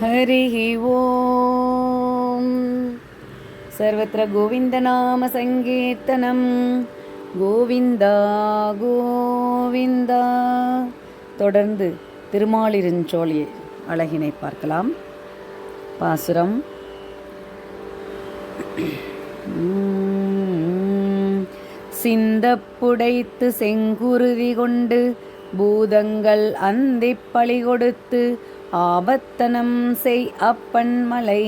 हरिः ॐ सर्वत्र गोविन्दनामसङ्कीर्तनं கோவிந்தா கோவிந்தா தொடர்ந்து திருமாலிருஞ்சோழி அழகினை பார்க்கலாம் பாசுரம் சிந்தப்புடைத்து செங்குருதி கொண்டு பூதங்கள் அந்திப் பழி கொடுத்து ஆபத்தனம் செய் அப்பன் மலை.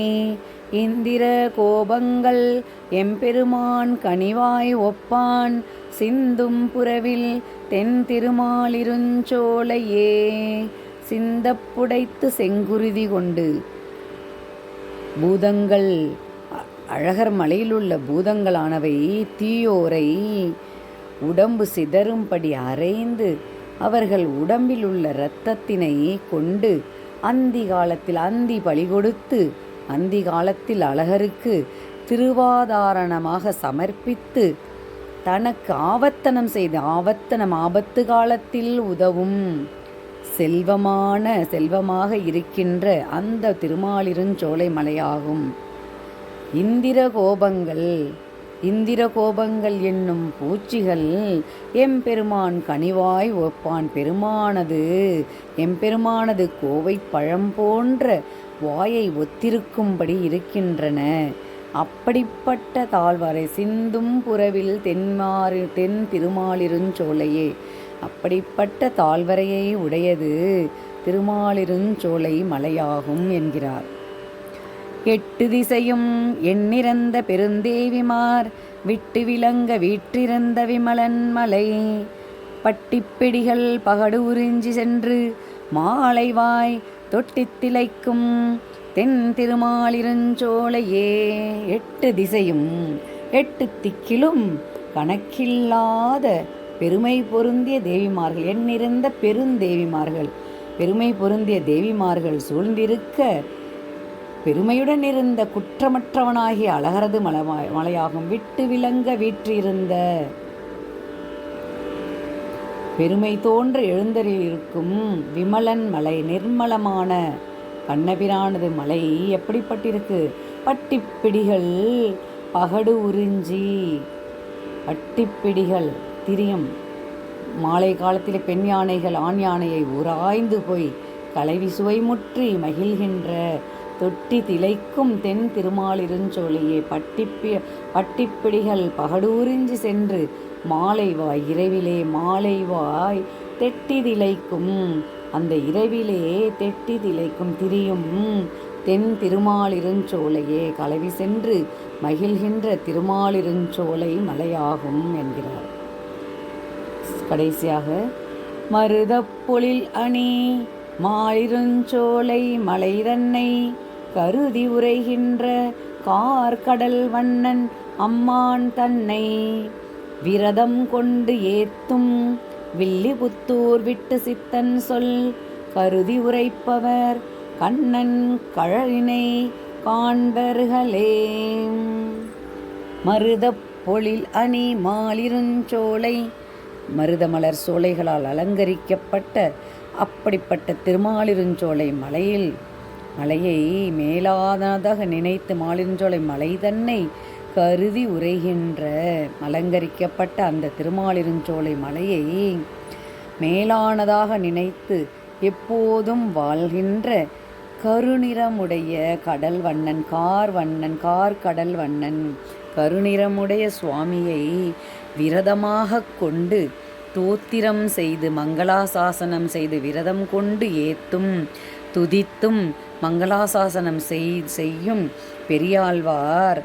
இந்திர கோபங்கள் எம்பெருமான் கனிவாய் ஒப்பான். சிந்தும் புறவில் தென் திருமாலிருஞ்சோலையே. சிந்தப்புடைத்து செங்குருதி கொண்டு. பூதங்கள் அழகர் மலையிலுள்ள பூதங்களானவை தீயோரை உடம்பு சிதறும்படி அரைந்து அவர்கள் உடம்பில் உள்ள இரத்தத்தினை கொண்டு அந்தி காலத்தில் அந்தி பலி கொடுத்து அந்தி காலத்தில் அழகருக்கு திருவாதாரணமாக சமர்ப்பித்து தனக்கு ஆவர்த்தனம் செய்து ஆவர்த்தனம் ஆபத்து காலத்தில் உதவும் செல்வமான செல்வமாக இருக்கின்ற அந்த திருமாலிருஞ்சோலை மலையாகும். இந்திர கோபங்கள் இந்திர கோபங்கள் என்னும் பூச்சிகள் எம்பெருமான் கனிவாய் ஒப்பான் பெருமானது. எம்பெருமானது கோவை பழம் போன்ற வாயை ஒத்திருக்கும்படி இருக்கின்றன. அப்படிப்பட்ட தாழ்வரை சிந்தும் புறவில் தென்மாறு தென் திருமாலிருஞ்சோலையே அப்படிப்பட்ட தாழ்வரையை உடையது திருமாலிருஞ்சோலை மலையாகும் என்கிறார். எட்டு திசையும் எண்ணிறந்த பெருந்தேவிமார் விட்டு விளங்க வீற்றிருந்த விமலன் மலை. பட்டிப்பிடிகள் பகடு உறிஞ்சி சென்று மாலைவாய் தொட்டித் திளைக்கும் தென் திருமாலிருஞ்சோலையே எட்டு திசையும் எட்டு திக்கிலும் கணக்கில்லாத பெருமை பொருந்திய தேவிமார்கள் எண்ணிருந்த பெருந்தேவிமார்கள். பெருமை பொருந்திய தேவிமார்கள் சூழ்ந்திருக்க பெருமையுடன் இருந்த குற்றமற்றவனாகிய அழகரது மலமாய் மலையாகும் விட்டு விளங்க வீற்றிருந்த பெருமை தோன்ற எழுந்தரிலிருக்கும் விமலன் மலை நிர்மலமான கண்ணபிரானது மலை எப்படிப்பட்டிருக்கு? பட்டிப்பிடிகள் பகடு உறிஞ்சி பட்டிப்பிடிகள் திரியும். மாலை காலத்தில் பெண் யானைகள் ஆண் யானையை உராய்ந்து போய் கலைவி சுவை முற்றி மகிழ்கின்ற தொட்டி திளைக்கும் தென் திருமாலிருஞ்சோழியே பட்டிப்பி பட்டிப்பிடிகள் பகடூரிஞ்சு சென்று மாலை வாய் இரவிலே மாலை வாய் தெட்டி திளைக்கும். அந்த இரவிலே தெட்டி திளைக்கும் திரியும் தென் திருமாலிருஞ்சோலையே கலவி சென்று மகிழ்கின்ற திருமாலிருஞ்சோலை மலையாகும் என்கிறார். கடைசியாக மருதப்பொழில் அணி மாலிருஞ்சோலை மலை தன்னை கருதி உரைகின்ற கார்கடல் வண்ணன் அம்மான் தன்னை விரதம் கொண்டு ஏத்தும் வில்லிபுத்தூர் விட்டு சித்தன் சொல் கருதி உரைப்பவர் கண்ணன் கழலினை காண்பர்களே. மருதப் பொழில் அணி மாலிருஞ்சோலை மருதமலர் சோலைகளால் அலங்கரிக்கப்பட்ட அப்படிப்பட்ட திருமாலிருஞ்சோலை மலையில் மலையை மேலானதாக நினைத்து மாலின்சோலை மலை தன்னை கருதி உரைகின்ற அலங்கரிக்கப்பட்ட அந்த திருமாலிருஞ்சோலை மலையை மேலானதாக நினைத்து எப்போதும் வாழ்கின்ற கருநிறமுடைய கடல் வண்ணன் கார் வண்ணன் கார் கடல் வண்ணன் கருநிறமுடைய சுவாமியை விரதமாக கொண்டு தோத்திரம் செய்து மங்களாசாசனம் செய்து விரதம் கொண்டு ஏத்தும் துதித்தும் மங்களாசாசனம் செய் செய்யும் பெரியாழ்வார்.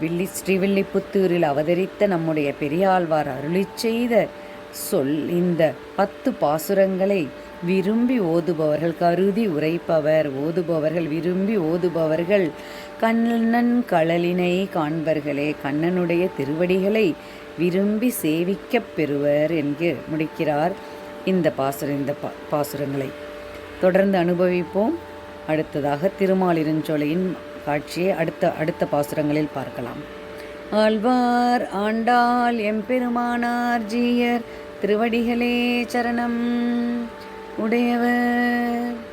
வில்லி ஸ்ரீவில்லிபுத்தூரில் அவதரித்த நம்முடைய பெரியாழ்வார் அருளிச் செய்த சொல் இந்த பத்து பாசுரங்களை விரும்பி ஓதுபவர்கள் கருதி உரைப்பவர் ஓதுபவர்கள் விரும்பி ஓதுபவர்கள் கண்ணன் கழலினை காண்பர்களே கண்ணனுடைய திருவடிகளை விரும்பி சேவிக்கப் பெறுவர் என்று முடிக்கிறார் இந்த பாசுர இந்த பா பாசுரங்களை. தொடர்ந்து அனுபவிப்போம். அடுத்ததாக திருமாலிருஞ்சோலையின் காட்சியை அடுத்த அடுத்த பாசுரங்களில் பார்க்கலாம். ஆழ்வார் ஆண்டாள் எம்பெருமானார் ஜீயர் திருவடிகளே சரணம். உடையவர்.